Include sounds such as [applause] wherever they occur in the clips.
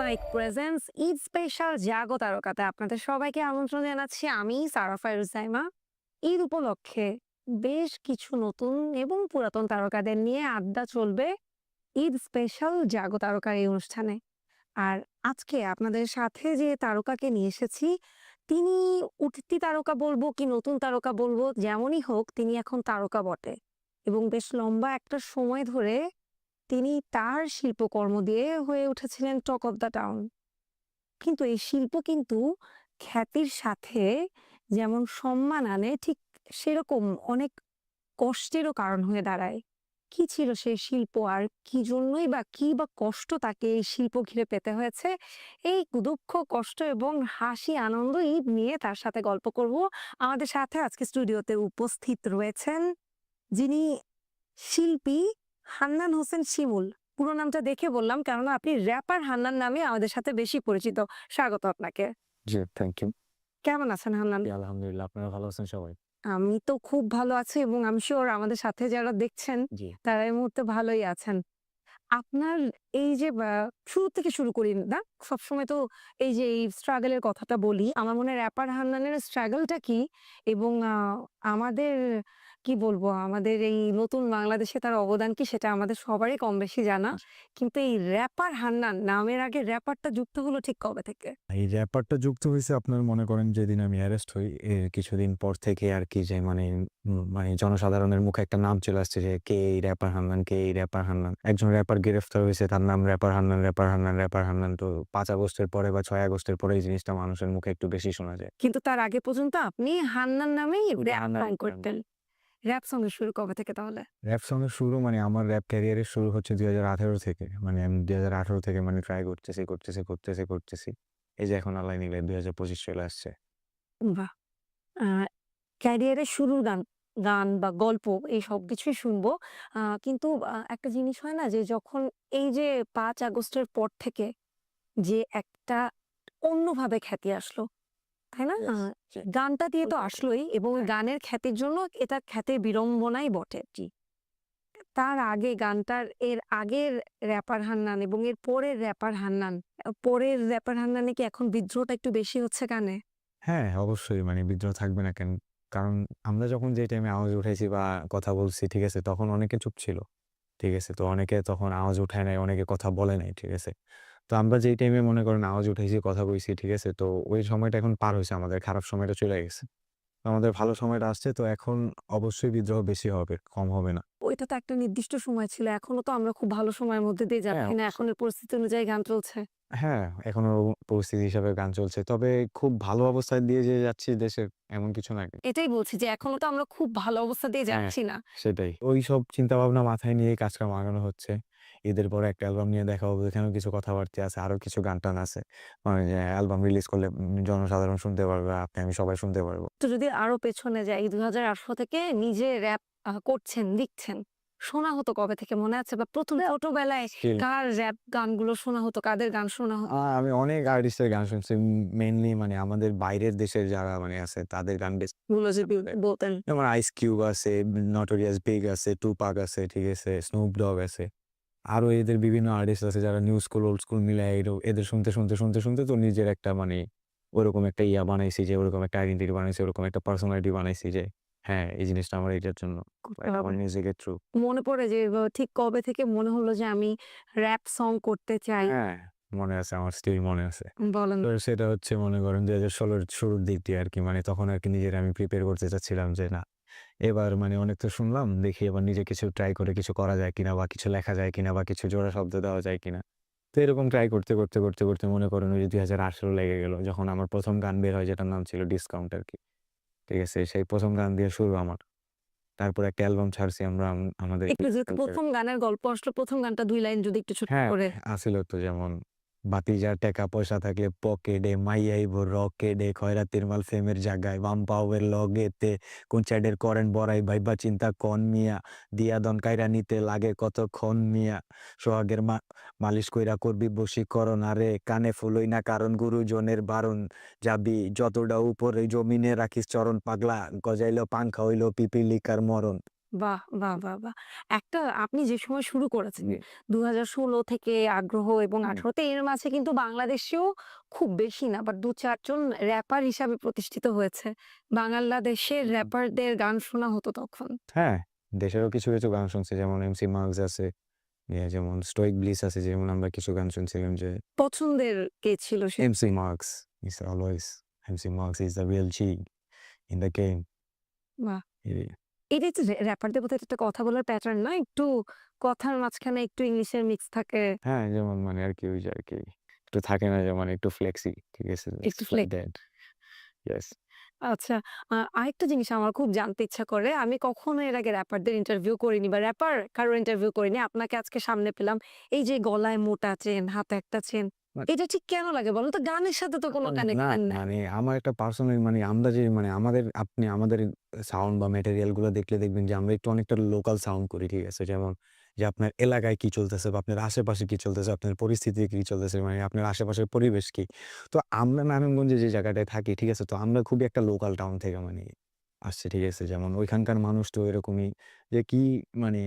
Bike presents Eid special Jago তারকাতে আপনাদের সবাইকে আমন্ত্রণ জানাচ্ছি। আমি সারা ফাইরুজাইমা ঈদ উপলক্ষে বেশ কিছু নতুন এবং পুরাতন তারকাদের নিয়ে আড্ডা চলবে ঈদ স্পেশাল জাগো তারকার এই অনুষ্ঠানে। আর আজকে আপনাদের সাথে যে তারকাকে নিয়ে এসেছি, তিনি উঠতি তারকা বলব কি নতুন তারকা বলব, যেমনই হোক, তিনি এখন তারকা বটে। এবং বেশ লম্বা একটা সময় ধরে তিনি তার শিল্পকর্ম দিয়ে হয়ে উঠেছিলেন টক অফ দ্য টাউন। কিন্তু এই শিল্প কিন্তু খ্যাতির সাথে যেমন সম্মান আনে, ঠিক সেরকম অনেক কষ্টেরও কারণ হয়ে দাঁড়ায়। কি ছিল সেই শিল্প আর কি জন্যই বা কি বা কষ্ট তাকে এই শিল্প ঘিরে পেতে হয়েছে? এই দুঃখ, কষ্ট এবং হাসি আনন্দ ঈদ নিয়ে তার সাথে গল্প করব। আমাদের সাথে আজকে স্টুডিওতে উপস্থিত রয়েছেন যিনি শিল্পী হান্নান হোসেন শিমুল। পুরো নামটা দেখে বললাম কেননা আপনি র্যাপার হান্নান নামে আমাদের সাথে বেশি পরিচিত। স্বাগত আপনাকে। জি থ্যাংক ইউ কেমন আছেন হান্নান? আলহামদুলিল্লাহ আপনারা ভালো আছেন সবাই? আমি তো খুব ভালো আছি এবং আমি শিওর আমাদের সাথে যারা দেখছেন তারা এই মুহূর্তে ভালোই আছেন। আপনার এই যে শুরু থেকে শুরু করি না? সবসময় তো এই যে এই স্ট্রাগলের কথাটা বলি আমার মনে হয় র্যাপার হান্নানের স্ট্রাগলটা কি? এবং আমাদের কি বলব? আমাদের এই নতুন বাংলাদেশে তার অবদান কি সেটা আমাদের সবারই কম বেশি জানা কিন্তু এই র্যাপার হান্নান নামের আগে র্যাপারটা যুক্ত হলো ঠিক কবে থেকে? এই র্যাপারটা যুক্ত হয়েছে আপনার মনে করেন যেদিন আমি অ্যারেস্ট হই এর কিছুদিন পর থেকে আর কি যে মানে মানে জনসাধারণের মুখে একটা নাম চলে আসছে যে কে এই র্যাপার হান্নান? কে এই র্যাপার হান্নান? একজন র্যাপার গ্রেফতার হয়েছে তার নাম rapper Hannan rapper Hannan rapper Hannan. তো পাঁচ আগস্টের পরে বা ছয় আগস্টের পরে এই জিনিসটা মানুষের মুখে একটু বেশি শোনা যায়। কিন্তু তার আগে পর্যন্ত আপনি হান্নান নামেই র্যাপ। করতেন। র্যাপ সঙ্গে শুরু কবে থেকে তাহলে? র্যাপ সঙ্গের শুরু মানে আমার র্যাপ ক্যারিয়ারের শুরু হচ্ছে দুই হাজার আঠেরো থেকে। মানে আমি দুই হাজার আঠেরো থেকে মানে ট্রাই করতেছি করতেছি করতেছি করতেছি। এই যে এখন আল্লাহ নিলে দুই হাজার পঁচিশ চলে আসছে। বাহ! ক্যারিয়ারের শুরুর গান গান বা গল্প এই সব কিছুই শুনব। কিন্তু একটা জিনিস হয় না যে যখন এই যে পাঁচ আগস্টের পর থেকে যে একটা অন্যভাবে খ্যাতি আসলো তাই না. গানটা দিয়ে তো আসলোই এবং হ্যাঁ। গানের খ্যাতির জন্য এটা খ্যাতির বিড়ম্বনাই বটে। জি। তার আগে গানটার এর আগের র্যাপার হান্নান এবং এর পরের র্যাপার হান্নান পরের র্যাপার হান্নানে কি এখন বিদ্রোহটা একটু বেশি হচ্ছে গানে? হ্যাঁ অবশ্যই মানে বিদ্রোহ থাকবে না কেন? কারণ আমরা যখন যে টাইমে আওয়াজ উঠাইছি বা কথা বলছি ঠিক আছে তখন অনেকে চুপ ছিল ঠিক আছে? তো অনেকে তখন আওয়াজ উঠায় নাই অনেকে কথা বলে নাই ঠিক আছে? তো আমরা যেই টাইমে মনে করেন আওয়াজ উঠাইছি কথা কইছি ঠিক আছে? তো ওই সময়টা এখন পার হয়েছে আমাদের খারাপ সময়টা চলে গেছে। আমাদের ভালো সময়টা আসছে তো এখন অবশ্যই বিদ্রোহ বেশি হবে কম হবে না। ওইটা তো একটা নির্দিষ্ট সময় ছিল এখনও তো আমরা খুব ভালো সময়ের মধ্যে দিয়ে যাচ্ছি না? এখনের পরিস্থিতি অনুযায়ী গান চলছে। হ্যাঁ এখনও পরিস্থিতি হিসাবে গান চলছে তবে খুব ভালো অবস্থায় দিয়ে যে যাচ্ছি দেশের এমন কিছু না এটাই বলছি যে এখনও তো আমরা খুব ভালো অবস্থা দিয়ে হ্যাঁ। যাচ্ছি না। সেটাই। ওই সব চিন্তা ভাবনা মাথায় নিয়ে কাজকাম আগানো হচ্ছে। ঈদের পরে একটা অ্যালবাম নিয়ে দেখা হবে। এখানেও কিছু কথাবার্তা আছে আরও কিছু গান টান আছে মানে অ্যালবাম রিলিজ করলে জনসাধারণ শুনতে পারবে আপনি আমি সবাই শুনতে পারব। তো যদি আরও পেছনে যাই দুই হাজার আঠারো থেকে নিজে র্যাপ করছেন লিখছেন শোনা হতো কবে থেকে মনে আছে? বা প্রথম ছোটবেলায় কার র্যাপ গানগুলো শোনা হতো? কাদের গান শোনা হতো? আমি অনেক আর্টিস্টের গান শুনছি মেইনলি মানে আমাদের বাইরের দেশের যারা মানে আছে তাদের গান বেশ [laughs] গুলো যদি বলতেন। যেমন আইস কিউব আছে নটোরিয়াস বিগ আছে টুপাক আছে ঠিক আছে স্নুপ ডগ আছে। আরও এদের বিভিন্ন আর্টিস্ট আছে যারা নিউ স্কুল ওল্ড স্কুল মিলে এদের শুনতে শুনতে শুনতে শুনতে তো নিজের একটা মানে ওরকম একটা ইয়া বানাইছি যে ওরকম একটা আইডেন্টিটি বানাইছি ওরকম একটা পার্সোনালিটি বানাইছি যে হ্যাঁ এই জিনিসটা আমার এটার জন্য আমার মিউজিকের থ্রু মনে পড়ে যে ঠিক কবে থেকে মনে হলো যে আমি র্যাপ সং করতে চাই? হ্যাঁ মনে আছে আমার স্টিল মনে আছে। বলেন। সেটা হচ্ছে মনে করেন দুই হাজার ষোলোর শুরুর দিক দিয়ে আর কি মানে তখন আর কি নিজের আমি প্রিপেয়ার করতে চাচ্ছিলাম যে না এবার মানে অনেক তো শুনলাম দেখি এবার নিজে কিছু ট্রাই করে কিছু করা যায় কিনা বা কিছু লেখা যায় কিনা বা কিছু জোড়া শব্দ দেওয়া যায় কিনা। তো এরকম ট্রাই করতে করতে করতে করতে মনে করেন ওই যে দুই হাজার আঠেরো লেগে গেল যখন আমার প্রথম গান বের হয় যেটার নাম ছিল ডিসকাউন্ট আর কি ঠিক আছে? সেই প্রথম গান দিয়ে শুরু আমার। তারপর একটা অ্যালবাম ছাড়ছি আমরা আমাদের প্রথম গানের গল্প আসলো প্রথম গানটা দুই লাইন যদি একটু ছোট হ্যাঁ করে। আসিল তো যেমন বাতিজার টাকা পয়সা থাকলে পকেটে মাইয়াইব রকেটে খয়রাতির মাল ফেমের জায়গায়, বাম পাওয়ের লগেতে কুঞ্চাডের করেন বড়াই ভাইবা চিন্তা কন মিয়া, দিয়া দন কাইরা নিতে লাগে কতক্ষণ মিয়া, সোহাগের মা, মালিশ কইরা করবি বশীকরণ, আরে কানে ফুলই না কারণ গুরুজনের বারণ, যাবি যতটা উপরে জমিনে রাখিস চরণ পাগলা, গজাইলো পাংখা হইল পিপিলিকার মরণ। বাহ! বাহ! বাহ! বাহ! একটা আপনি যে সময় শুরু করেছেন জি। ২০১৬ থেকে আগ্রহ এবং হুম। ১৮ তে এর মাঝে কিন্তু বাংলাদেশেও খুব বেশি না বাট ২-৪ জন র্যাপার হিসাবে প্রতিষ্ঠিত হয়েছে। বাংলাদেশের হুম। র্যাপারদের গান শোনা হতো তখন। হ্যাঁ, দেশেরও কিছু, কিছু গান শুনছি যেমন এমসি মার্কস আছে, ইয়ে যেমন স্টোইক ব্লিস আছে যেমন আমরা কিছু গান শুনছিলাম যে পছন্দের কে ছিল সে? MC Marks is always MC Marks is the real G in the game. বাহ! এই এটা হচ্ছে র্যাপারদের বোধহয় একটা কথা বলার প্যাটার্ন না? একটু কথার মাঝখানে একটু ইংলিশের মিক্স থাকে। হ্যাঁ, যেমন মানে আরকি ওই যে আরকি একটু থাকে না যে মানে একটু ফ্লেক্সি ঠিক আছে? একটু। ইয়েস। আচ্ছা, আরেকটা জিনিস আমার খুব জানতে ইচ্ছা করে। আমি কখনো এর আগে র্যাপারদের ইন্টারভিউ করিনি বা র্যাপার কারও ইন্টারভিউ করিনি। আপনাকে আজকে সামনে পেলাম। এই যে গলায় মোটা চেন, হাতে একটা চেন। এটা ঠিক কেন লাগে বলুন তো? গানের সাথে তো কোনো না, কানেকশন নাই। মানে আমার একটা পার্সোনাল মানে আমরা যে মানে আমাদের আপনি আমাদের সাউন্ড বা ম্যাটেরিয়ালগুলো দেখলে দেখবেন যে আমরা একটু অনেকটা লোকাল সাউন্ড করি, ঠিক আছে? যেমন যে আপনার এলাকায় কি চলতেছে বা আপনার আশেপাশে কি চলতেছে, আপনার পরিস্থিতি কি চলতেছে, মানে আপনার আশেপাশের পরিবেশ কি? তো আমরা নারায়ণগঞ্জে যে জায়গাটায় থাকি, ঠিক আছে? তো আমরা খুবই একটা লোকাল টাউন থেকে মানে আসছে ঠিক আছে? যেমন ওইখানকার মানুষ তো এরকমই যে কি মানে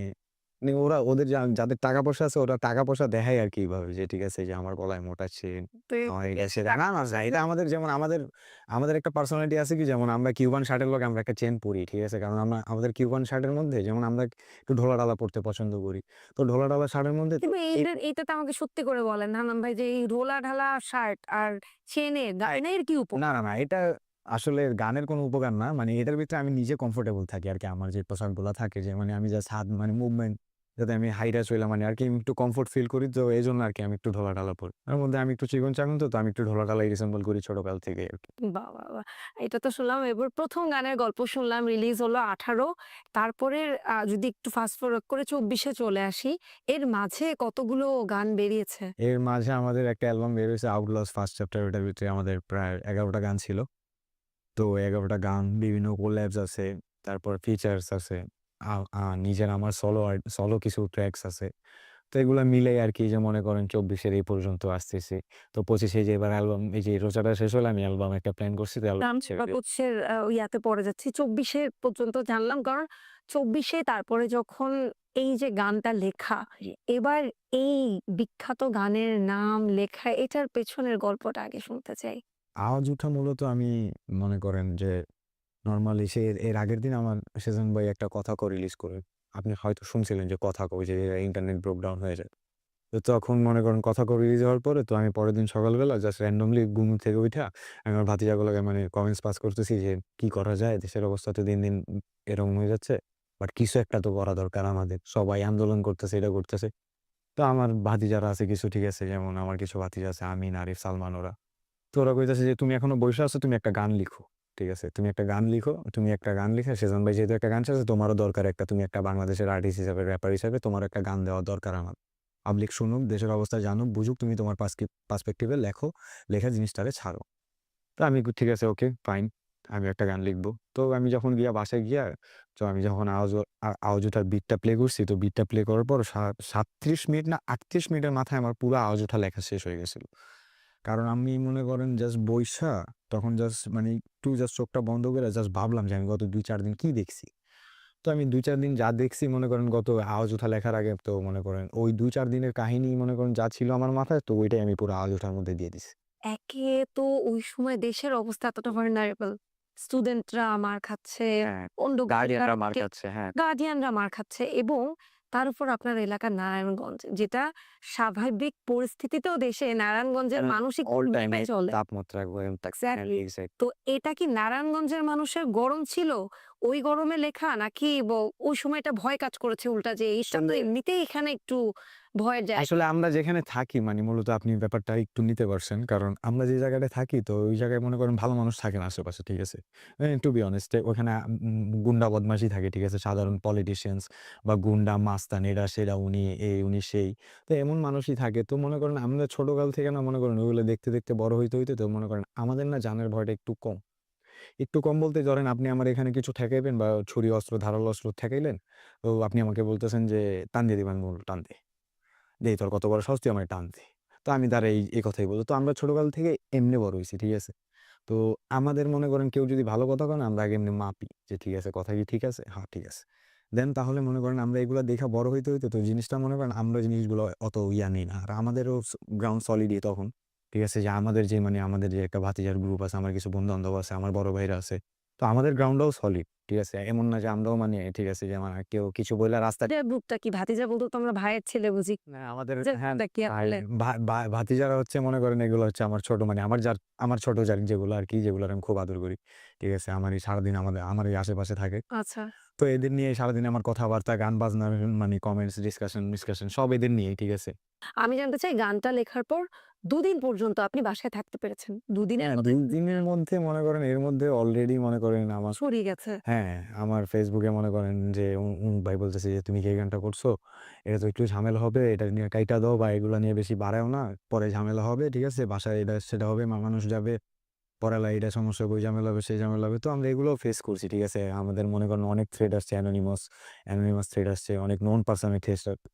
মানে ওরা ওদের যা যাদের টাকা-পয়সা আছে ওরা টাকা-পয়সা দেখায় আরকি এইভাবে যে ঠিক আছে যে আমার গলায় মোটা চেন, তো এ আমার না, না, না [laughs] এটা আমাদের যেমন আমাদের আমাদের একটা পার্সোনালিটি আছে কি যেমন আমরা কিউবান শার্টের লগে আমরা একটা চেন পরি, ঠিক আছে? কারণ আমরা আমাদের কিউবান শার্টের মধ্যে যেমন আমরা একটু ঢোলা-ঢালা পড়তে পছন্দ করি। তো ঢোলা-ঢালা শার্টের মধ্যে তো কিন্তু এই এইটার এইটাতে আমাকে সত্যি করে বলেন হান্নান ভাই যে এই ঢোলা-ঢালা শার্ট আর চেনের গানের কি উপ না, না, না এটা আসলে গানের কোনো উপকার না। মানে এটার ভিতরে আমি নিজে কমফোর্টেবল থাকি আর কি আমার যে পোশাকগুলা থাকে যে মানে আমি জাস্ট হাত মানে মুভমেন্ট যাতে আমি হাইরা চইলা মানে আরকি আমি একটু কমফোর্ট ফিল করি তো এই জন্য আর কি আমি একটু ঢোলা-ঢালা পড়ি। তার মধ্যে আমি একটু চিকন-চাকন তো, তো আমি একটু ঢোলা-ঢালাই রিসেম্বল করি ছোটকাল থেকে! বাহ! এটা তো শুনলাম। এবার প্রথম গানের গল্প শুনলাম রিলিজ হলো আঠারো তারপরে যদি একটু ফাস্ট ফরওয়ার্ড করে চব্বিশে চলে আসি। এর মাঝে কতগুলো গান বেরিয়েছে? এর মাঝে আমাদের একটা অ্যালবাম বের হইছে 'আউটলস ফার্স্ট চ্যাপ্টার' ওটার ভিতরে আমাদের প্রায় এগারোটা গান ছিল। তো এগারোটা গান বিভিন্ন কোল্যাবস আছে, তারপর ফিচার্স আছে। নিজের আমার সলো সোলো কিছু ট্র্যাকস আছে। তো এগুলো এগুলা আর কি যে মনে করেন ২৪ এর এই পর্যন্ত আসতেছি। তো পঁচিশে যে এবার অ্যালবাম এই যে রোজাটা শেষ হলে আমি অ্যালবাম একটা প্ল্যান করছি তো হচ্ছের ইয়াতে পড়ে যাচ্ছি। ২৪ এর পর্যন্ত জানলাম। কারণ চব্বিশে তারপরে যখন এই যে গানটা লেখা, এবার এই বিখ্যাত গানের নাম লেখা এটার পেছনের গল্পটা আগে শুনতে চাই। আওয়াজ উঠা মূলত আমি মনে করেন যে নরমালি সে এর আগের দিন আমার সেজন ভাই একটা কথা কো রিলিজ করে। আপনি হয়তো শুনছিলেন যে কথা কো যে ইন্টারনেট ব্রোক ডাউন হয়ে যায়। তো তখন মনে করেন কথা কো রিলিজ হওয়ার পরে তো আমি পরের দিন সকালবেলা জাস্ট র‍্যান্ডমলি ঘুম থেকে উঠা আমি আমার ভাতিজাগুলোকে মানে কমেন্টস পাস করতেছি যে কি করা যায়? দেশের অবস্থা তো দিন, দিন এরকম হয়ে যাচ্ছে। বাট কিছু একটা তো করা দরকার আমাদের। সবাই আন্দোলন করতেছে, এটা করতেছে। তো আমার ভাতিজারা আছে কিছু ঠিক আছে যেমন আমার কিছু ভাতিজা আছে আমিন, আরিফ, সালমান ওরা। তো ওরা কইতেছে যে তুমি এখনও বইসা আছো তুমি একটা গান লিখো। ঠিক আছে? তুমি একটা গান লিখো। তুমি একটা গান লিখে সেজন ভাই যেহেতু একটা গান ছাড়ছে তোমারও দরকার একটা তুমি একটা বাংলাদেশের আর্টিস্ট হিসাবে র‍্যাপার হিসাবে তোমার একটা গান দেওয়া দরকার আমার। পাবলিক শুনুক, দেশের অবস্থা জানুক, বুঝুক তুমি তোমার পার্সপেক্টিভ লেখো। লেখা জিনিসটারে ছাড়ো। তো আমি ঠিক আছে ওকে ফাইন। আমি একটা গান লিখব তো আমি যখন গিয়া বাসায় গিয়া তো আমি যখন আওয়াজ আওয়াজ ওঠার বিটটা প্লে করছি তো বিটটা প্লে করার পর সা ৩৭ মিনিট না ৩৮ মিনিটের মাথায় আমার পুরো আওয়াজ ওঠা লেখা শেষ হয়ে গেছিল। কারণ আমি মনে করেন জাস্ট বইসা তখন জাস্ট মানে একটু জাস্ট চোখটা বন্ধ করে জাস্ট ভাবলাম যে আমি গত ২-৪ দিন কি দেখছি? তো আমি ২-৪ দিন যা দেখছি মনে করেন গত আওয়াজ ওঠা লেখার আগে তো মনে করেন ওই ২-৪ দিনের কাহিনী মনে করেন যা ছিল আমার মাথায় তো ওইটাই আমি পুরো আওয়াজ ওঠার মধ্যে দিয়ে দিছি। একে তো ওই সময় দেশের অবস্থা এতটা ভালনারেবল। স্টুডেন্টরা মার খাচ্ছে, হ্যাঁ, অন্য গার্ডিয়ানরা মার খাচ্ছে, হ্যাঁ। গার্ডিয়ানরা মার খাচ্ছে এবং তার উপর আপনার এলাকা নারায়ণগঞ্জ। যেটা স্বাভাবিক পরিস্থিতিতেও দেশে নারায়ণগঞ্জের মানসিক চলে। তাপমাত্রা গরম থাকে। হ্যাঁ, তো এটা কি নারায়ণগঞ্জের মানুষের গরম ছিল? ওই গরমে লেখা নাকি ওই সময়টা ভয় কাজ করেছে উল্টা যে এই তো এমনিতেই এখানে একটু ভয়ের জায়গা। আসলে আমরা যেখানে থাকি মানে মূলত আপনি ব্যাপারটা একটু নিতে পারছেন। কারণ আমরা যে জায়গাটায় থাকি তো ওই জায়গায় মনে করেন ভালো মানুষ থাকে না আশেপাশে, ঠিক আছে? টু বি অনেস্ট ওখানে গুন্ডা বদমাশি থাকে, ঠিক আছে? সাধারণ পলিটিশিয়ানস বা গুন্ডা, মাস্তান এরা সেরা উনি এই উনি সেই। তো এমন মানুষই থাকে। তো মনে করেন আমরা ছোটকাল থেকে না মনে করেন ওইগুলো দেখতে, দেখতে বড় হইতে, হইতে তো মনে করেন আমাদের না জানের ভয়টা একটু কম। একটু কম বলতে ধরেন আপনি আমার এখানে কিছু ঠেকাইবেন বা ছুরি, অস্ত্র, ধারালো অস্ত্র ঠেকাইলেন। তো আপনি আমাকে বলতেছেন যে টান দিয়ে দিবেন টান দে। দেই তোর কত বড় সাহস আমারে টান তো আমি তারে এই, এই কথাই বলব। তো আমরা ছোটকাল থেকে এমনি বড় হয়েছি ঠিক আছে? তো আমাদের মনে করেন কেউ যদি ভালো কথা কয় না আমরা আগে এমনি মাপি যে ঠিক আছে কথা কি ঠিক আছে? হ্যাঁ, ঠিক আছে। দেন তাহলে মনে করেন আমরা এগুলা দেখা বড় হইতে হইতে তো জিনিসটা মনে করেন আমরা জিনিসগুলো অত ইয়া নেই না আর আমাদেরও গ্রাউন্ড সলিডই তখন ঠিক আছে যে আমাদের যে মানে আমাদের যে একটা ভাতিজার গ্রুপ আছে আমার কিছু বন্ধু বান্ধব আছে আমার বড় ভাইরা আছে তো আমাদের গ্রাউন্ডটাও সলিড ঠিক আছে? এমন না যে আমরাও মানে ঠিক আছে যে আমার কেউ কিছু বললে রাস্তা বুকটা গ্রুপটা কি ভাতিজা বলতো তোমরা ভাইয়ের ছেলে বুঝি। না, আমাদের হ্যাঁ ভাতিজারা হচ্ছে মনে করেন এগুলো হচ্ছে আমার ছোট মানে আমার যার আমার ছোট যার যেগুলো আর কি যেগুলো আমি খুব আদর করি। ঠিক আছে? আমারই এই সারাদিন আমাদের আমারই এই আশেপাশে থাকে। আচ্ছা। তো এদের নিয়ে সারাদিন আমার কথাবার্তা গান বাজনা মানে কমেন্টস ডিসকাশন ডিসকাশন সব এদের নিয়েই ঠিক আছে? আমি জানতে চাই গানটা লেখার পর দুদিন পর্যন্ত আপনি বাসায় থাকতে পেরেছেন? দুদিনের হ্যাঁ মধ্যে? দুই দিনের মধ্যে মনে করেন এর মধ্যে অলরেডি মনে করেন আমার সরিয়ে গেছে। হ্যাঁ আমার ফেসবুকে মনে করেন যে উ- উ ভাই বলতেছে যে তুমি কি এই গানটা করছ? এটা তো একটু ঝামেলা হবে এটা নিয়ে কাইটা দাও বা এগুলো নিয়ে বেশি বাড়াও না পরে ঝামেলা হবে ঠিক আছে? বাসায় এটা সেটা হবে মা- মানুষ যাবে পড়ালা এটা সমস্যা বই ঝামেলা হবে, সেই ঝামেলা হবে। তো আমরা এগুলোও ফেস করছি, ঠিক আছে? আমাদের মনে করেন অনেক থ্রেড আসছে অ্যানোনিমাস অ্যানোনিমাস থ্রেড আসছে, অনেক নন পার্সনের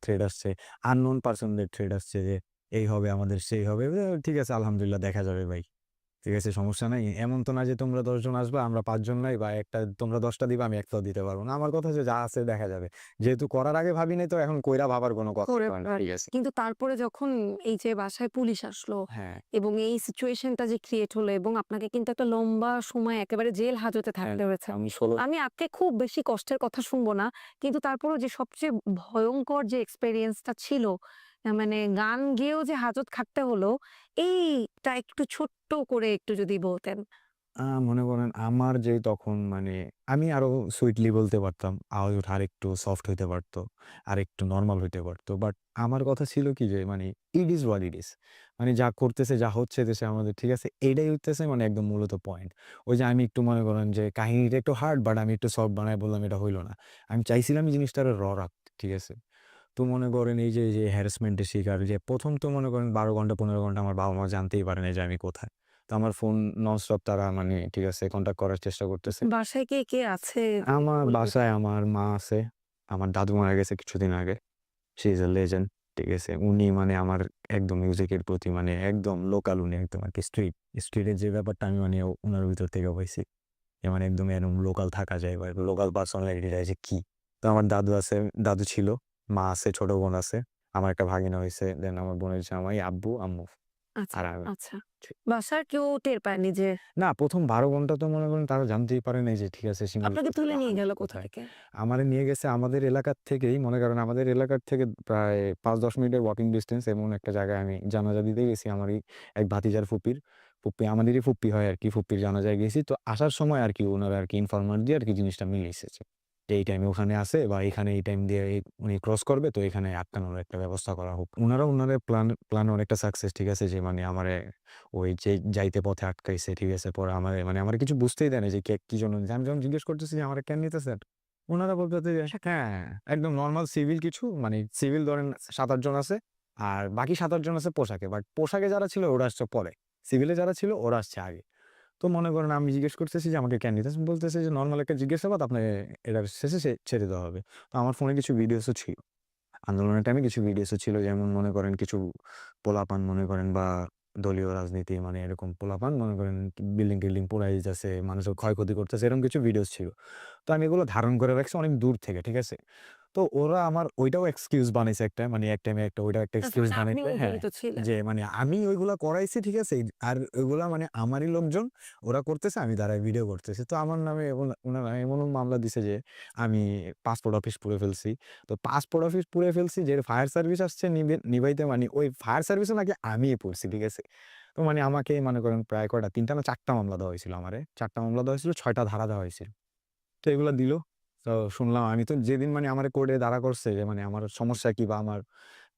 থ্রেড আসছে আননোন পার্সনদের থ্রেড আসছে যে, এই হবে আমাদের, সেই হবে। ঠিক আছে, আলহামদুলিল্লাহ, দেখা যাবে ভাই। ঠিক আছে সমস্যা নাই। এমন তো না যে তোমরা দশজন আসবে আমরা পাঁচজন নাই বা একটা তোমরা দশটা দিবা আমি একটাও দিতে পারব না। আমার কথা হচ্ছে যা আছে দেখা যাবে। যেহেতু করার আগে ভাবি নাই তো এখন কইরা ভাবার কোনো কথা হয়। ঠিক আছে। কিন্তু তারপরে যখন এই যে বাসায় পুলিশ আসলো হ্যাঁ। এবং এই সিচুয়েশনটা যে ক্রিয়েট হলো এবং আপনাকে কিন্তু একটা লম্বা সময় একেবারে জেল হাজতে থাকতে হয়েছে। আমি আজকে খুব বেশি কষ্টের কথা শুনব না। কিন্তু তারপরও যে সবচেয়ে ভয়ঙ্কর যে এক্সপেরিয়েন্সটা ছিল মানে গান গেয়েও যে হাজত খাটতে হলো, এইটা একটু ছোট্ট করে একটু যদি বলতেন। মনে করেন আমার যে তখন মানে আমি আরও সুইটলি বলতে পারতাম, আওয়াজ ওঠা আর একটু সফট হইতে পারতো, আর একটু নর্মাল হইতে পারতো। বাট আমার কথা ছিল কি যে মানে it is what it is. মানে যা করতেছে, যা হচ্ছে দেশে আমাদের, ঠিক আছে? এটাই হইতেছে মানে একদম মূলত পয়েন্ট। ওই যে আমি একটু মনে করেন যে কাহিনীটা একটু হার্ড, বাট আমি একটু সফট বানায় বললাম, এটা হইল না। আমি চাইছিলাম জিনিসটা র রাখতে, ঠিক আছে? তো মনে করেন এই যে যে হ্যারাসমেন্টের শিকার যে প্রথম তো মনে করেন বারো ঘণ্টা পনেরো ঘণ্টা আমার বাবা মা জানতেই পারে না যে আমি কোথায়। তো আমার ফোন ননস্টপ তারা মানে ঠিক আছে কন্ট্যাক্ট করার চেষ্টা করতেছে। বাসায় কে কে আছে আমার বাসায় আমার মা আছে আমার দাদু মারা গেছে কিছুদিন আগে। সি ইজ এ লেজেন্ড ঠিক আছে। উনি মানে আমার একদম মিউজিকের প্রতি মানে একদম লোকাল উনি একদম আর কি স্ট্রিট স্ট্রিটের যে ব্যাপারটা আমি মানে ওনার ভিতর থেকে পাইছি। যে মানে একদম এরকম লোকাল থাকা যায় বা লোকাল পার্সোনালিটি যায় যে কি। তো আমার দাদু আছে দাদু ছিল। মা আছে ছোট বোন আছে আমার একটা ভাগিনা হয়েছে দেন আমার বোনের জামাই আব্বু আম্মু। আচ্ছা আর আমি আচ্ছা। বাসার কেউ টের পায়নি যে না প্রথম বারো ঘণ্টা তো মনে করেন তারা জানতেই পারে নাই যে ঠিক আছে শিমুল আপনাকে তুলে নিয়ে গেল কোথা? থেকে? আমারে নিয়ে গেছে আমাদের এলাকার থেকেই মনে করেন আমাদের এলাকার থেকে প্রায় পাঁচ দশ মিনিটের ওয়াকিং ডিস্টেন্স এমন একটা জায়গায় আমি জানাজা দিতে গেছি আমারই এক ভাতিজার ফুপির। ফুপ্পি আমাদেরই ফুপ্পি হয় আর কি ফুপ্পির জানাজায় গেছি। তো আসার সময় আর কি ওনারা আর কি ইনফরমার দিয়ে আর কি জিনিসটা মিলে এসেছে যে এই টাইমে ওখানে আসে বা এখানে এই টাইম দিয়ে উনি ক্রস করবে তো এখানে আটকানোর একটা ব্যবস্থা করা হোক। ওনারা ওনাদের প্ল্যান প্ল্যান অনেকটা সাকসেস ঠিক আছে? যে মানে আমার ওই যে যাইতে পথে আটকাইছে ঠিক আছে? পরে আমার মানে আমার কিছু বুঝতেই দেয় না যে কে কি জন্য। আমি যখন জিজ্ঞেস করতেছি যে আমার কেন নিতেছে ওনারা বলতে যে হ্যাঁ একদম নর্মাল সিভিল কিছু মানে সিভিল ধরেন সাত আটজন আছে আর বাকি সাত আটজন আছে পোশাকে বাট পোশাকে যারা ছিল ওরা আসছে পরে। সিভিলে যারা ছিল ওরা আসছে আগে। তো মনে করেন আমি জিজ্ঞেস করতেছি যে, আমাকে কেন নিতেছেন বলতেছে যে নর্মাল একটা জিজ্ঞাসাবাদ, আপনাকে এটার শেষে ছেড়ে দেওয়া হবে। তো আমার ফোনে কিছু ভিডিওসও ছিল। আন্দোলনের টাইমে কিছু ভিডিওসও ছিল, যেমন মনে করেন কিছু পোলাপান মনে করেন বা দলীয় রাজনীতি মানে এরকম পোলাপান মনে করেন বিল্ডিং টিল্ডিং পোড়াই যাচ্ছে মানুষের ক্ষয়ক্ষতি করতেছে, এরকম কিছু ভিডিওস ছিল। তো আমি এগুলো ধারণ করে রাখছি অনেক দূর থেকে, ঠিক আছে? তো ওরা আমার ওইটাও এক্সকিউজ বানাইছে একটা মানে এক টাইমে একটা ওইটাও একটা এক্সকিউজ বানাইছে হ্যাঁ যে মানে আমি ওইগুলা করাইছি ঠিক আছে? আর ওইগুলা মানে আমারই লোকজন ওরা করতেছে আমি দাঁড়ায় ভিডিও করতেছি। তো আমার নামে ওনা- ওনারা এমন মামলা দিছে যে আমি পাসপোর্ট অফিস পুড়ে ফেলছি। তো পাসপোর্ট অফিস পুড়ে ফেলছি যে ফায়ার সার্ভিস আসছে নিবে- নিবাইতে মানে ওই ফায়ার সার্ভিসও নাকি আমি পড়ছি ঠিক আছে? তো মানে আমাকে মনে করেন প্রায় কয়টা তিনটা না চারটা মামলা দেওয়া হয়েছিল আমারে। চারটা মামলা দেওয়া হয়েছিল ছয়টা ধারা দেওয়া হয়েছিল। তো এগুলো দিল। তো শুনলাম আমি তো যেদিন মানে আমার কোর্টে দাঁড়া করছে যে মানে আমার সমস্যা কি বা আমার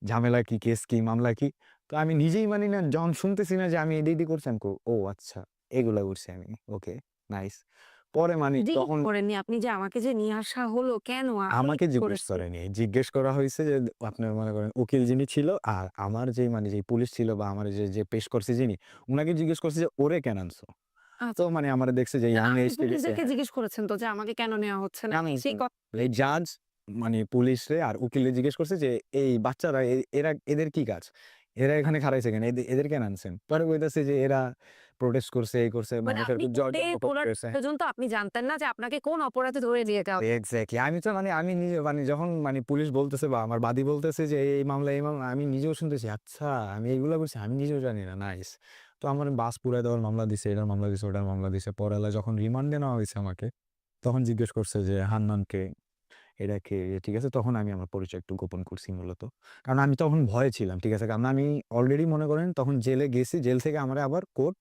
ঝামেলা কি কেস কি মামলা কি তো আমি নিজেই মানি না যখন শুনতেছি না যে আমি এডিটি করছি আমি কই, ও আচ্ছা এগুলা করছি আমি ওকে নাইস পরে মানে তখন করেননি আপনি যে আমাকে যে নিয়ে আসা হলো কেন আমি আমাকে কি জিজ্ঞেস? করেনি জিজ্ঞেস করা হয়েছে যে আপনার মনে করেন উকিল যিনি ছিল আর আমার যে মানে যে পুলিশ ছিল বা আমার যে যে পেশ করছে যিনি উনাকে জিজ্ঞেস করছে যে ওরে কেন আনছো তো আচ্ছা। মানে আমার দেখছে যে ইয়াং এজ থেকে জিজ্ঞেস করেছেন তো যে আমাকে কেন নেওয়া হচ্ছে না সেই এই জাজ মানে পুলিশরে আর উকিলে জিজ্ঞেস করছে যে এই বাচ্চারা এরা এদের কি কাজ এরা এখানে খাড়াইছে কেন? এদের কেন আনছেন? পরে কইতাছে যে এরা প্রোটেস্ট করছে, এই করছে, মানে মানুষের করছে। পর্যন্ত আপনি জানতেন না যে আপনাকে কোন অপরাধে ধরে নিয়ে যাওয়া এক্সাক্টলি। আমি তো মানে আমি নিজে মানে যখন মানে পুলিশ বলতেছে বা আমার বাদী বলতেছে যে এই মামলা, এই মামলা আমি নিজেও শুনতেছি আচ্ছা আমি এগুলা করছি আমি নিজেও জানি না নাইস। তো আমার বাস পুড়ায় দেওয়ার মামলা দিছে, এটার মামলা দিছে, ওটার মামলা দিছে। পরে যখন রিমান্ডে নেওয়া হয়েছে আমাকে তখন জিজ্ঞেস করছে যে হান্নান কে? এরা কে? ঠিক আছে? তখন আমি আমার পরিচয় একটু গোপন করছি মূলত। কারণ আমি তখন ভয়ে ছিলাম। ঠিক আছে? কারণ আমি অলরেডি মনে করেন তখন জেলে গেছি। জেল থেকে আমার আবার কোর্ট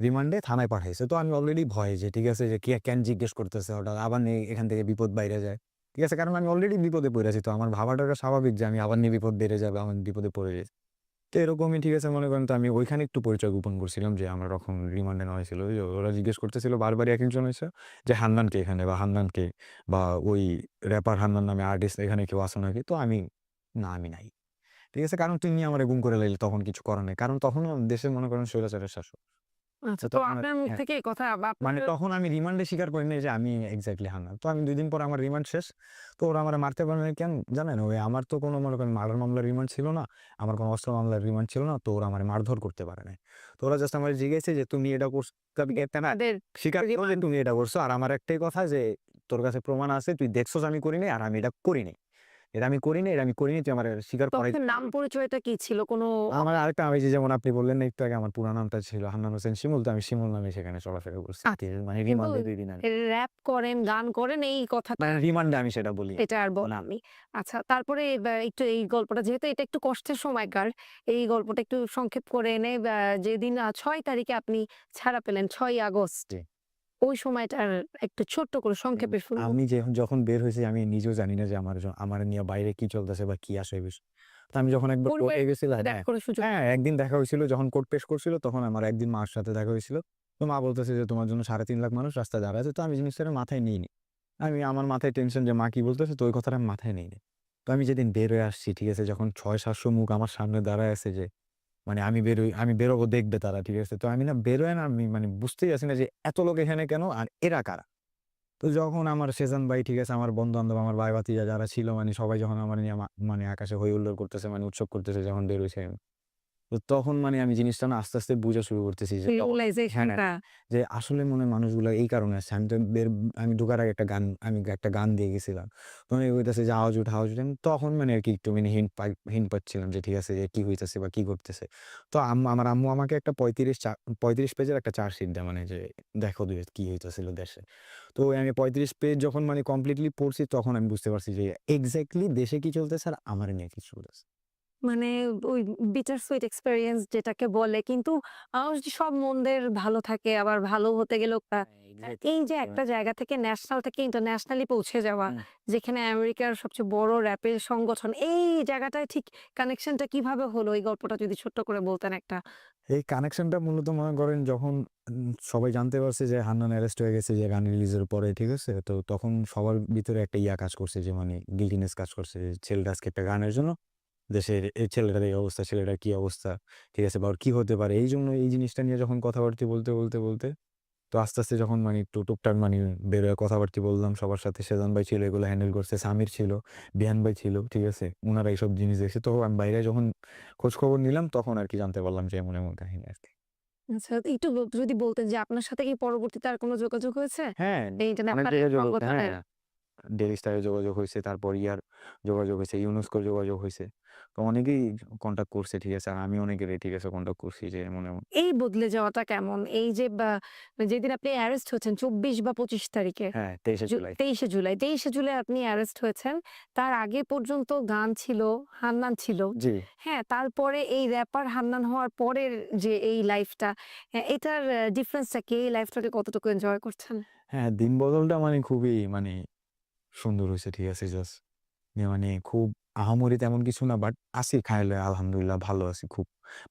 রিমান্ডে থানায় পাঠাইছে। তো আমি অলরেডি ভয়ে যে ঠিক আছে যে কে কেন জিজ্ঞেস করতেছে হঠাৎ আবার এখান থেকে বিপদ বাইরে যায়। ঠিক আছে? কারণ আমি অলরেডি বিপদে পইড়ে আছি। তো আমার ভাবাটা স্বাভাবিক যে আমি আবার নিয়ে বিপদ বেড়ে যাবে, আমার বিপদে পড়ে যাই। তো এরকমই ঠিক আছে, মনে করেন তো আমি ওইখানে একটু পরিচয় গোপন করছিলাম যে আমার রকম রিমান্ডে নেওয়া হয়েছিল ওরা জিজ্ঞেস করতেছিল বারবারই একেকজন হয়েছে যে হান্দানকে এখানে বা হান্দানকে বা ওই র‍্যাপার হান্নান নামে আর্টিস্ট এখানে কেউ আসো নাকি? তো আমি, না, আমি নাই। ঠিক আছে? কারণ তুমি আমার গুম করে লাইলে, তখন কিছু করার নেই কারণ তখন দেশে মনে করেন শৈলাচারের শাসক। আচ্ছা তো তো আপনার মুখ হ্যাঁ। থেকে এই কথা বা মানে তখন আমি রিমান্ডে স্বীকার করি নাই যে আমি এক্সাক্টলি হান্নান। তো আমি ২ দিন পর আমার রিমান্ড শেষ। তো ওরা আমারে মারতে পারে নাই কেন জানেন? ওই আমার তো কোনো মনে করেন মামলার রিমান্ড ছিল না। আমার কোনো অস্ত্র মামলার রিমান্ড ছিল না। তো ওরা আমারে মারধর করতে পারে নাই। তো ওরা জাস্ট আমারে জিজ্ঞাসে যে তুমি এটা করছ আমি না তাদের স্বীকার করো যে তুমি এটা করছ। আর আমার একটাই কথা যে তোর কাছে প্রমাণ আছে তুই দেখছস আমি করিনি আর আমি এটা করি নাই। এটা আমি করি নাই, এটা আমি করি নাই তুই আমারে স্বীকার করাই তখন নাম পরিচয়টা কি ছিল? কোনো আমার আরেকটা আমি যে যেমন আপনি বললেন একটু আগে আমার পুরা নামটা ছিল হান্নান হোসেন শিমুল। তো আমি শিমুল নামে সেখানে চলাফেরা করছি। আচ্ছা। মানে রিমান্ডে ২ দিন। র‍্যাপ করেন, গান করেন এই কথা মানে রিমান্ডে আমি সেটা বলি। এটা আর বলামনি। আচ্ছা তারপরে একটু এই গল্পটা যেহেতু এটা একটু কষ্টের সময়কার, এই গল্পটা একটু সংক্ষেপ করে এনে যেদিন ছয় তারিখে আপনি ছাড়া পেলেন ছয় আগস্ট। ওই সময়টার একটু ছোট্ট করে সংক্ষেপে। আমি যখন বের হইছি আমি নিজেও জানি না যে আমার আমারে নিয়ে বাইরে কি চলতেছে বা কি আসে বিষয়। তো আমি যখন একবার কোর্টে গেছিলাম হ্যাঁ, হ্যাঁ একদিন দেখা হয়েছিল যখন কোর্ট পেশ করছিল তখন আমার একদিন মার সাথে দেখা হয়েছিল। তো মা বলতেছে যে তোমার জন্য ৩.৫ লাখ মানুষ রাস্তায় দাঁড়ায় আছে। তো আমি জিনিসটা মাথায় নিইনি। আমি আমার মাথায় টেনশন যে মা কি বলতেছে তো ওই কথাটা আমি মাথায় নেইনি। তো আমি যেদিন বের হয়ে আসছি ঠিক আছে? যখন ছয় সাতশো মুখ আমার সামনে দাঁড়ায় আছে যে মানে আমি বেরোই আমি বেরোবো দেখবে তারা, ঠিক আছে? তো আমি না বেরোয় না, আমি মানে বুঝতেই আসি না যে এত লোক এখানে কেন? আর এরা কারা? তো যখন আমার সেজান ভাই, ঠিক আছে, আমার বন্ধু-বান্ধব, আমার ভাই-ভাতিজা যারা ছিল মানে সবাই যখন আমার নিয়ে মানে আকাশে হৈ হুল্লোড় করতেছে মানে উৎসব করতেছে, যখন বেরোইছে আমি। তো তখন মানে আমি জিনিসটা না আস্তে, আস্তে বুঝা শুরু করতেছি যে হ্যাঁ, যে আসলে মনে হয় মানুষগুলা এই কারণে আসছে। আমি তো বের আমি ঢোকার আগে একটা গান আমি একটা গান দিয়ে গেছিলাম। তো আমি কইতাছে যে আওয়াজ উঠ, আওয়াজ উঠ। আমি তখন মানে আরকি একটু মানে হিন্ট হিন্ট পাচ্ছিলাম যে ঠিক আছে যে কি হইতেছে বা কি ঘটতেছে। তো আমার আম্মু আমাকে একটা ৩৫ চা ৩৫ পেজের একটা চার্জশিট দেয় মানে যে দেখো দুই কি হইতেছিল দেশে। তো আমি ৩৫ পেজ যখন মানে কমপ্লিটলি পড়ছি তখন আমি বুঝতে পারছি যে এক্সাক্টলি দেশে কি চলতেছে আর আমারে নিয়ে কি চলতেছে। মানে ওই বিটার সুইট এক্সপেরিয়েন্স যেটাকে বলে কিন্তু সব মনদের ভালো থাকে আবার ভালো হতে গেলেও আ এই যে একটা জায়গা থেকে ন্যাশনাল থেকে ইন্টারন্যাশনালি পৌঁছে যাওয়া হুম। যেখানে আমেরিকার সবচেয়ে বড় র‍্যাপের সংগঠন এই জায়গাটায় ঠিক কানেকশনটা কীভাবে হলো? এই গল্পটা যদি ছোট্ট করে বলতেন একটা। এই কানেকশনটা মূলত মনে করেন যখন উম সবাই জানতে পারছে যে হান্নান অ্যারেস্ট হয়ে গেছে যে গান রিলিজের পরে ঠিক আছে? তো তখন সবার ভিতরে একটা ইয়া কাজ করছে যে মানে গিল্টিনেস কাজ করছে যে ছেলেটা আজকে একটা গানের জন্য দেশের এই ছেলেটার এই অবস্থা, ছেলেটার কি অবস্থা, ঠিক আছে? বা ওর কি হতে পারে? এইজন্য এই জিনিসটা নিয়ে যখন কথাবার্তা বলতে, বলতে, বলতে তো আস্তে, আস্তে যখন মানে একটু টুকটাক মানে বের হয়ে কথাবার্তা বললাম সবার সাথে সেজান ভাই ছিল এগুলো হ্যান্ডেল করছে, সামির ছিল, বিহান ভাই ছিল, ঠিক আছে? উনারা এইসব জিনিস দেখছে। তো আমি বাইরে যখন খোঁজখবর নিলাম তখন আরকি জানতে পারলাম যে এমন, এমন কাহিনী আরকি। আচ্ছা একটু যদি বলতেন যে আপনার সাথে কি পরবর্তীতে আর কোনো যোগাযোগ হয়েছে? হ্যাঁ, হ্যাঁ, স্টারে যোগাযোগ হইছে, তারপর ইয়ার যোগাযোগ হইছে, ইউনেস্কোর যোগাযোগ হইছে। তো অনেকেই কনট্যাক্ট করছে ঠিক আছে? আর আমি অনেকেরই ঠিক আছে কনট্যাক্ট করছি যে এমন, এমন। এই বদলে যাওয়াটা কেমন? এই যে বা যেদিন আপনি অ্যারেস্ট হয়েছেন ২৪ বা ২৫ তারিখে হ্যাঁ, ২৩ জু জুলাই। ২৩শে জুলাই ২৩শে জুলাই আপনি অ্যারেস্ট হয়েছেন। তার আগে পর্যন্ত গান ছিল, হান্নান ছিল। জি। হ্যাঁ, তারপরে এই র‍্যাপার হান্নান হওয়ার পরের যে এই লাইফটা হ্যাঁ, এটার ডিফারেন্সটা কি? এই লাইফটাকে কতটুকু এনজয় করছেন? হ্যাঁ, দিন বদলটা মানে খুবই মানে সুন্দর হয়েছে ঠিক আছে? জাস্ট মানে খুব আহামরি তেমন কিছু না বাট আছি খাইলে আলহামদুলিল্লাহ ভালো আছি খুব।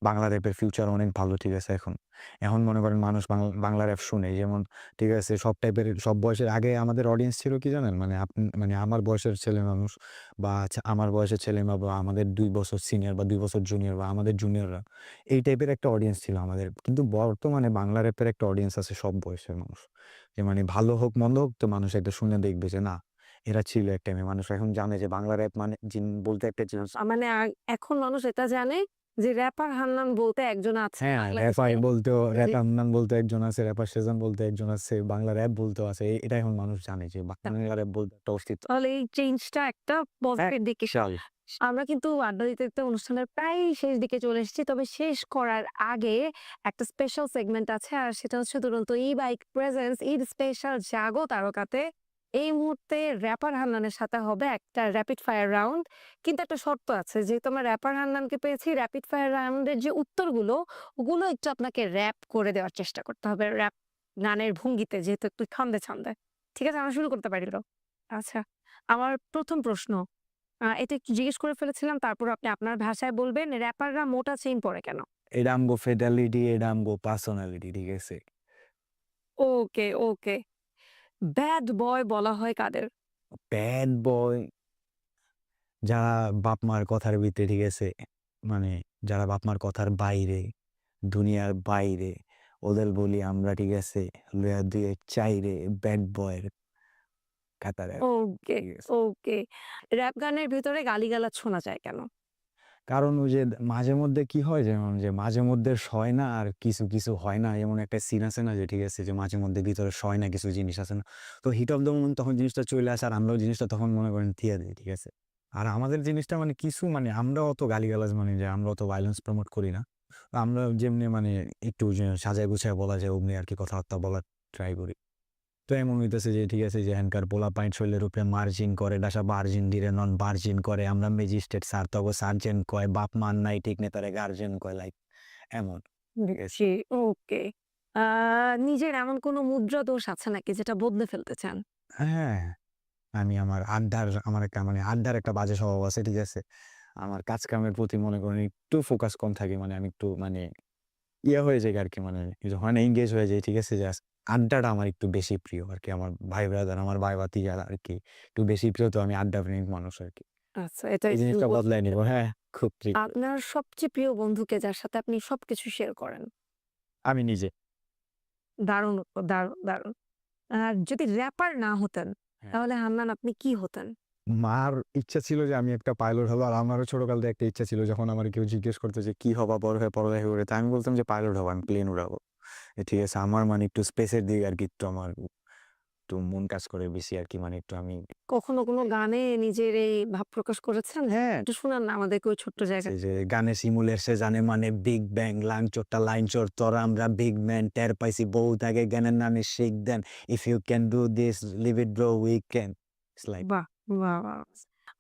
বাংলা র‍্যাপের ফিউচার অনেক ভালো, ঠিক আছে, এখন। এখন মনে করেন মানুষ বাংলা র‍্যাপ শুনে, যেমন, ঠিক আছে, সব টাইপের সব বয়সের, আগে আমাদের অডিয়েন্স ছিল কি জানেন? মানে আপনি মানে আমার বয়সের ছেলে মানুষ বা আচ্ছা আমার বয়সের ছেলে বা আমাদের দুই বছর সিনিয়র বা দুই বছর জুনিয়র বা আমাদের জুনিয়ররা এই টাইপের একটা অডিয়েন্স ছিল আমাদের। কিন্তু বর্তমানে বাংলা র‍্যাপের একটা অডিয়েন্স আছে সব বয়সের মানুষ। যে মানে ভালো হোক, মন্দ হোক, তো মানুষ একটা শুনে দেখবে যে না এরা ছিল এক টাইমে। মানুষ এখন জানে যে বাংলা র‍্যাপ মানে জিন বলতে একটা জিনিস মানে এখন মানুষ এটা জানে যে র্যাপার হান্নান বলতে একজন আছে হ্যাঁ র্যাপার বলতেও জি। র্যাপ হান্নান বলতে একজন আছে র্যাপার সেজান বলতে একজন আছে বাংলা র্যাপ বলতেও আছে। এটা এখন মানুষ জানে যে বাংলা র্যাপ বলতে একটা অস্তিত্ব। তাহলে এই চেঞ্জটা একটা পজিটিভ দিকে আমরা কিন্তু আড্ডা দিতে দিতে অনুষ্ঠানের প্রায় শেষ দিকে চলে এসেছি। তবে শেষ করার আগে একটা স্পেশাল সেগমেন্ট আছে আর সেটা হচ্ছে Duronto e bike presents Eid special Jago তারকাতে। এই মুহূর্তে র্যাপার হান্নানের সাথে হবে একটা র্যাপিড ফায়ার রাউন্ড কিন্তু একটা শর্ত আছে যেহেতু আমরা র্যাপার হান্নানকে পেয়েছি র্যাপিড ফায়ার রাউন্ডের যে উত্তরগুলো ওগুলো একটু আপনাকে র্যাপ করে দেওয়ার চেষ্টা করতে হবে। র্যাপ গানের ভঙ্গিতে যেহেতু একটু ছন্দে ছন্দে। ঠিক আছে আমরা শুরু করতে পারি তো? আচ্ছা আমার প্রথম প্রশ্ন। এটা একটু জিজ্ঞেস করে ফেলেছিলাম তারপর আপনি আপনার ভাষায় বলবেন র্যাপাররা মোটা চেইন পরে কেন? আমগো ফেডালিটি আমগো পার্সোনালিটি ঠিক আছে? ওকে ওকে। ব্যাড বয় বলা হয় কাদের? ব্যাড বয় যারা বাপ মার কথার ভিতরে ঠিক আছে? মানে যারা বাপ মার কথার বাইরে দুনিয়ার বাইরে ওদের বলি আমরা ঠিক আছে? লয়া দুয়ে চাইরে ব্যাড বয়ের কাতারে ওকে। ওকে র্যাপ গানের ভিতরে গালিগালাজ শোনা যায় কেন? কারণ ওই যে মাঝে মধ্যে কি হয় যেমন যে মাঝে মধ্যে সয় না আর কিছু কিছু হয় না। এমন একটা সিন আছে না যে ঠিক আছে যে মাঝে মধ্যে ভিতরে সয় না কিছু জিনিস আছে না। তো হিট অফ দ্য মোমেন্ট তখন জিনিসটা চলে আসে আর আমরাও জিনিসটা তখন মনে করেন থিয়া দিই, ঠিক আছে? আর আমাদের জিনিসটা মানে কিছু মানে আমরা অত গালিগালাজ মানে যে আমরা অত ভাইলেন্স প্রমোট করি না। আমরা যেমনি মানে একটু সাজায় গুছায় বলা যায়, অমনি আর কি কথাবার্তা বলার ট্রাই করি। তো এমন হইতেছে যে ঠিক আছে যে হ্যানকার পোলা পাইন্ট শৈলের উপরে মার্জিন করে ডাসা বার্জিন দিরে নন বার্জিন করে আমরা ম্যাজিস্ট্রেট স্যার তগো সার্জেন কয় বাপ মান নাই ঠিক নেই তারে গার্জেন কয় লাইক এমন জি ওকে। নিজের এমন কোনো মুদ্রা দোষ আছে নাকি যেটা বদলে ফেলতে চান? হ্যাঁ আমি আমার আড্ডার আমার একটা মানে আড্ডার একটা বাজে স্বভাব আছে ঠিক আছে? আমার কাজ কামের প্রতি মনে করেন একটু ফোকাস কম থাকে মানে আমি একটু মানে ইয়ে হয়ে যায় আর কি মানে হয় না এঙ্গেজ হয়ে যায় ঠিক আছে যে আড্ডাটা আমার একটু বেশি প্রিয় আর কি আমার ভাই ব্রাদার আমার ভাই বাতি যারা আর কি একটু বেশি প্রিয় তো আমি আড্ডা প্রেমিক মানুষ আর কি আচ্ছা এটা এই জিনিসটা বদলাই নিব। হ্যাঁ খুব প্রিয় আপনার সবচেয়ে প্রিয় বন্ধুকে যার সাথে আপনি সবকিছু শেয়ার করেন? আমি নিজে। দারুণ দারুণ দারুণ। আর যদি র্যাপার না হতেন হ্যাঁ। তাহলে হান্নান আপনি কি হতেন? মার ইচ্ছা ছিল যে আমি একটা পাইলট হব আর আমারও ছোটকাল থেকে একটা ইচ্ছা ছিল যখন আমার কেউ জিজ্ঞেস করতো যে কি হবা বড় হয়ে পড়ালেখা করে? তা আমি বলতাম যে পাইলট হব আমি প্লেন উড়াবো। ঠিক আছে আমার মানে একটু স্পেসের দিকে আর কি একটু আমার একটু মন কাজ করে বেশি আর কি মানে একটু আমি কখনো কোনো গানে নিজের এই ভাব প্রকাশ করেছেন? হ্যাঁ। একটু শোনান না আমাদেরকে ওই ছোট্ট জায়গায়। যে গানে সিমুলের সে জানে মানে বিগ ব্যাং লাং চোরটা লাইন চোর তোরা আমরা বিগ ম্যান টের পাইছি বহু থাকে জ্ঞানের নামে শেখ দেন if you can do this leave it bro we can বাহ বাহ বাহ।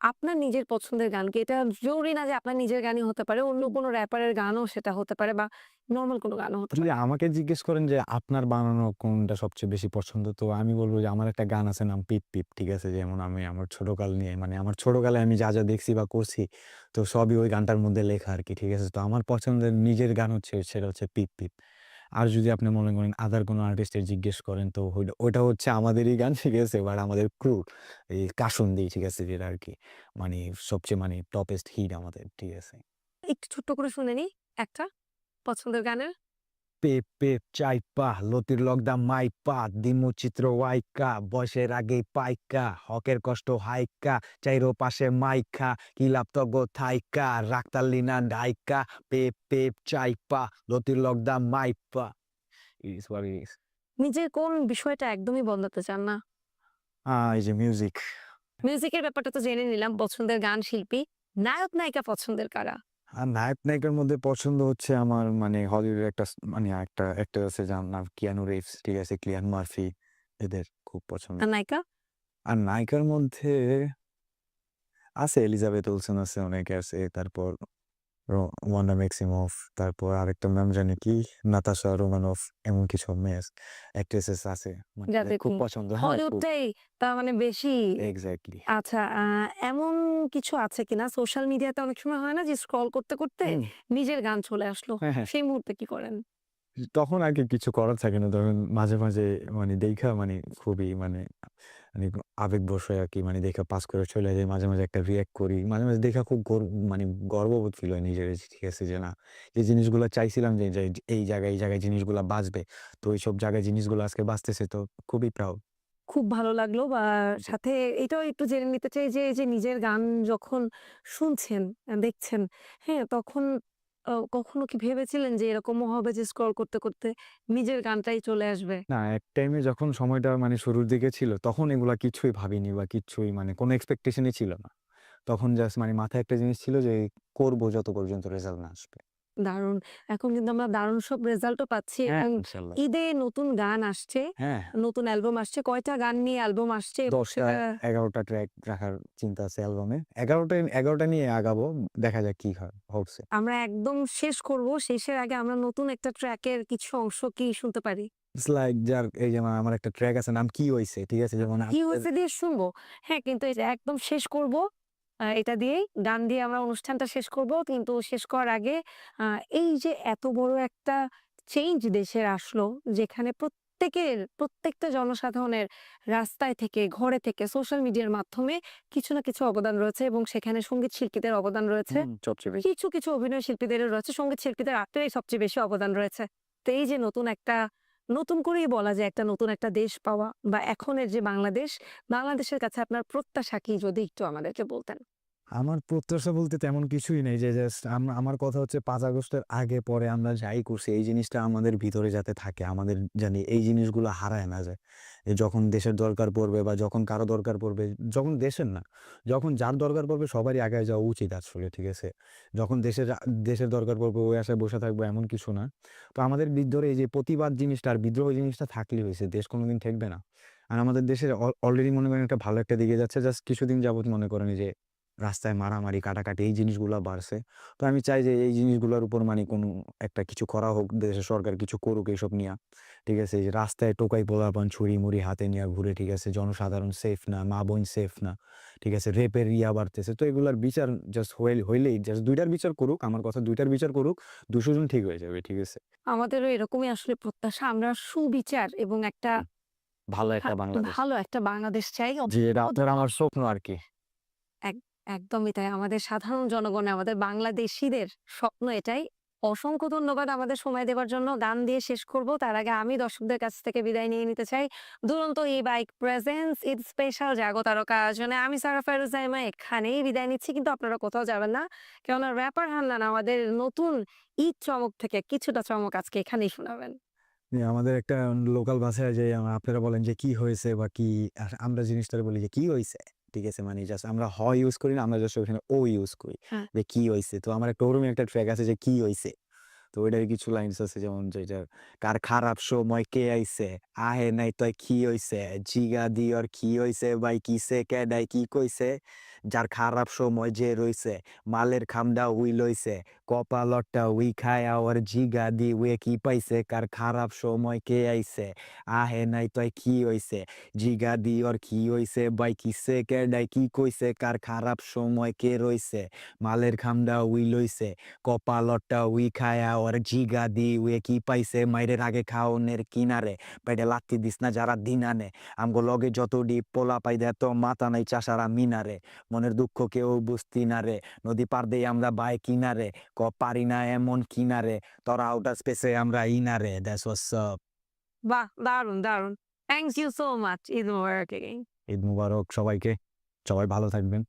আপনার নিজের পছন্দের গান কি এটা জরুরি না যে আপনার নিজের গানই হতে পারে অন্য কোনো র্যাপারের গানও সেটা হতে পারে বা নর্মাল কোনো গানও হতে যদি পারে। আমাকে জিজ্ঞেস করেন যে আপনার বানানো কোনটা সবচেয়ে বেশি পছন্দ তো আমি বলব যে আমার একটা গান আছে নাম পিপ পিপ ঠিক আছে? যেমন আমি আমার ছোটকাল নিয়ে মানে আমার ছোটকালে আমি যা যা দেখছি বা করছি তো সবই ওই গানটার মধ্যে লেখা আর কি ঠিক আছে? তো আমার পছন্দের নিজের গান হচ্ছে সেটা হচ্ছে পিপ পিপ। আর যদি আপনি মনে করেন আদার কোনো আর্টিস্টের জিজ্ঞেস করেন, তো ওইটা- হচ্ছে আমাদেরই গান, ঠিক আছে? এবার আমাদের ক্রু এই কাসুন্দি, ঠিক আছে? যেটা আর কি মানে সবচেয়ে মানে টপেস্ট হিট আমাদের, ঠিক আছে? একটু ছোট্ট করে শুনে নি একটা পছন্দের গানের। পেপ পেপ চাইপা লতির লগদা মাইপা দিমু চিত্র ওয়াইকা বয়সের আগেই পাইকা হকের কষ্ট হাইকা চাইরো পাশে মাইকা কিলাপ তগ থাইকা রাক্তালিনা ডাইকা পেপ পেপ চাইপা লতির লগদা মাইপা ইস হোয়াট ইট ইস নিজের কোন বিষয়টা একদমই বদলাতে চান না। এই যে মিউজিক মিউজিকের ব্যাপারটা তো জেনে নিলাম পছন্দের গান শিল্পী নায়ক নায়িকা পছন্দের কারা? আর নায়ক নায়িকার মধ্যে পছন্দ হচ্ছে আমার মানে হলিউডের একটা মানে একটা একটা আছে যার নাম কিয়ানু রিভস ঠিক আছে? ক্লিয়ান মার্ফি এদের খুব পছন্দ। আর নায়িকা? আর নায়িকার মধ্যে আছে এলিজাবেথ ওলসন আছে অনেকে আছে তারপর ওয়ান্ডা ম্যাক্সিমফ তারপর আরেকটা নাম জানি কি? নাতাশা রোমানফ এমন কিছু মেয়ে অ্যাক্ট্রেসেস আছে মানে যাদের খুব পছন্দ হ্যাঁ হলিউডটাই তার মানে বেশি এক্স্যাক্টলি আচ্ছা এমন কিছু আছে কিনা? সোশ্যাল মিডিয়াতে অনেক সময় হয় না যে স্ক্রল করতে করতে নিজের গান চলে আসলো হ্যাঁ হ্যাঁ। সেই মুহূর্তে কি করেন? তখন আর কি কিছু করার থাকে না তখন মাঝে মাঝে মানে দেখা মানে খুবই মানে মানে আবেগবশ হয়ে আর কি মানে দেখা পাস করে চলে যায় মাঝে মাঝে একটা রিয়াক্ট করি। মাঝে মাঝে দেখা খুব গর্ব মানে গর্ববোধ ফিল হয় নিজের ঠিক আছে যে না, যে জিনিসগুলো চাইছিলাম যে এই জায়গায় এই জায়গায় জিনিসগুলো বাঁচবে, তো এইসব জায়গায় জিনিসগুলো আজকে বাঁচতেছে, তো খুবই প্রাউড খুব ভালো লাগল বা সাথে এটাও একটু জেনে নিতে চাই যে যে নিজের গান যখন শুনছেন, দেখছেন হ্যাঁ তখন কখনো কি ভেবেছিলেন যে এরকমও হবে যে স্ক্রল করতে, করতে নিজের গানটাই চলে আসবে? না, এক টাইমে যখন সময়টা মানে শুরুর দিকে ছিল, তখন এগুলা কিছুই ভাবিনি বা কিছুই মানে কোনো এক্সপেকটেশনই ছিল না। তখন জাস্ট মানে মাথায় একটা জিনিস ছিল যে করব যত পর্যন্ত রেজাল্ট না আসবে। দারুণ। এখন কিন্তু আমরা দারুণ সব রেজাল্টও পাচ্ছি হ্যাঁ, এবং ইনশাল্লাহ। ঈদে নতুন গান আসছে, হ্যাঁ, নতুন অ্যালবাম আসছে। কয়টা গান নিয়ে অ্যালবাম আসছে এবং ১০ সেটা ১১ ট্র্যাক রাখার চিন্তা আছে অ্যালবামে। ১১ টায় ১১ টা নিয়ে আগাবো। দেখা যাক কি হয়, হোপস আমরা একদম শেষ করব। শেষের আগে আমরা নতুন একটা ট্র্যাকের কিছু অংশ কি শুনতে পারি? ইটস লাইক যার এই যে আমার আমার একটা ট্র্যাক আছে নাম কি হয়েছে ঠিক আছে? যেমন কি আমাদের হয়েছে দিয়ে শুনব? হ্যাঁ, কিন্তু একদম শেষ করব। এটা দিয়েই গান দিয়ে আমরা অনুষ্ঠানটা শেষ করব। কিন্তু শেষ করার আগে এই যে এত বড় একটা চেঞ্জ দেশের আসলো, যেখানে প্রত্যেকের প্রত্যেকটা জনসাধারণের রাস্তায় থেকে, ঘরে থেকে, সোশ্যাল মিডিয়ার মাধ্যমে কিছু না কিছু অবদান রয়েছে এবং সেখানে সংগীত শিল্পীদের অবদান রয়েছে। কিছু, কিছু অভিনয় শিল্পীদেরও রয়েছে। সংগীত শিল্পীদের আসলেই সবচেয়ে বেশি অবদান রয়েছে। তো এই যে নতুন একটা নতুন করেই বলা যায় একটা নতুন একটা দেশ পাওয়া বা এখনের যে বাংলাদেশ, বাংলাদেশের কাছে আপনার প্রত্যাশা কি যদি একটু আমাদেরকে বলতেন? আমার প্রত্যাশা বলতে তেমন কিছুই নেই যে জাস্ট আম আমার কথা হচ্ছে পাঁচ আগস্টের আগে পরে আমরা যাই করছি এই জিনিসটা আমাদের ভিতরে যাতে থাকে। আমাদের জানি এই জিনিসগুলো হারায় না যায়। যখন দেশের দরকার পড়বে বা যখন কারও দরকার পড়বে, যখন দেশের না, যখন যার দরকার পড়বে সবারই আগায় যাওয়া উচিত আসলে, ঠিক আছে? যখন দেশের দেশের দরকার পড়বে ওই আশায় বসে থাকব এমন কিছু না। তো আমাদের ভিতরে এই যে প্রতিবাদ জিনিসটা আর বিদ্রোহ জিনিসটা থাকলেই হয়েছে দেশ কোনোদিন ঠেকবে না। আর আমাদের দেশের অলরেডি মনে করেন একটা ভালো একটা দিকে যাচ্ছে। জাস্ট কিছুদিন যাবৎ মনে করেন যে রাস্তায় মারামারি, কাটাকাটি এই জিনিসগুলা বাড়ছে। তো আমি চাই যে এই জিনিসগুলোর উপর মানে কোনো একটা কিছু করা হোক। দেশের সরকার কিছু করুক এইসব নিয়ে ঠিক আছে? এই যে রাস্তায় টোকাই পোলাপান ছুরি-মুড়ি হাতে নিয়ে ঘুরে, ঠিক আছে? জনসাধারণ সেফ না, মা-বোন সেফ না। ঠিক আছে? রেপের ইয়া বাড়তেছে। তো এগুলার বিচার জাস্ট হইল হইলেই জাস্ট দুইটার বিচার করুক। আমার কথা দুইটার বিচার করুক। দুশো জন ঠিক হয়ে যাবে। ঠিক আছে? আমাদেরও এরকমই আসলে প্রত্যাশা। আমরা সুবিচার এবং একটা ভালো একটা বাংলাদেশ। ভালো একটা বাংলাদেশ চাই। এটা আমার স্বপ্ন আরকি। এক একদমই তাই। আমাদের সাধারণ জনগণের, আমাদের বাংলাদেশীদের স্বপ্ন এটাই। অসংখ্য ধন্যবাদ আমাদের সময় দেওয়ার জন্য। গান দিয়ে শেষ করব। তার আগে আমি দর্শকদের কাছ থেকে বিদায় নিয়ে নিতে চাই। Duronto e bike presents Eid special Jago Taroka আয়োজনে আমি সারা ফায়রুজাইমা এখানেই বিদায় নিচ্ছি। কিন্তু আপনারা কোথাও যাবেন না। কেননা র‍্যাপার হান্নান আমাদের নতুন ঈদ চমক থেকে কিছুটা চমক আজকে এখানেই শোনাবেন। আমাদের একটা লোকাল ভাষায় যে আপনারা বলেন যে কি হয়েছে বা কি আমরা জিনিসটা বলি যে কি হইছে? ঠিক আছে? মানে জাস্ট আমরা হ ইউজ করি না। আমরা জাস্ট ওখানে ও ইউজ করি। হ্যাঁ। যে কি হয়েছে তো আমার একটা ওরকম একটা ট্র্যাক আছে যে কি হইছে? তো ওইটার কিছু লাইনস আছে যেমন যেটা কার খারাপ সময় কে আইছে? আহে নাই তয় কি হইছে? জিগা দিয়র কি হইছে? ভাই কিসে কেডায় কি কইছে? যার খারাপ সময় যে রইছে, মালের খামডা উই লইছে, কপালরটা উই খায়া ওর জিগা দি উয়ে কি পাইছে? কার খারাপ সময় কে আইছে? আহে নাই তয় কি হইছে? জিগা দি ওর কি হইছে? ভাই কিসে কেডায় কি কইছে? কার খারাপ সময় কে রইছে? মালের খামডা উই লইছে, কপালরটা উই খায়া ওর জিগা দি উয়ে কি পাইছে? মাইরের আগে খাওনের কিনারে, পেটে লাত্তি দিস না যারা দিনানে। আমগো লগে যত ডিপ পোলা পাই দেয় তো মাথা নাই চাষারা মিনারে। মনের দুঃখ কেউ বুঝতি না রে। নদী পার দেই আমরা বাই কিনারে। ক পারি না এমন কিনারে। তোরা আউটার স্পেসে আমরা ইনারে। That's what's up. বাহ! দারুণ দারুণ thank you so much. Eid মোবারক। ঈদ মুবারক সবাইকে। সবাই ভালো থাকবেন।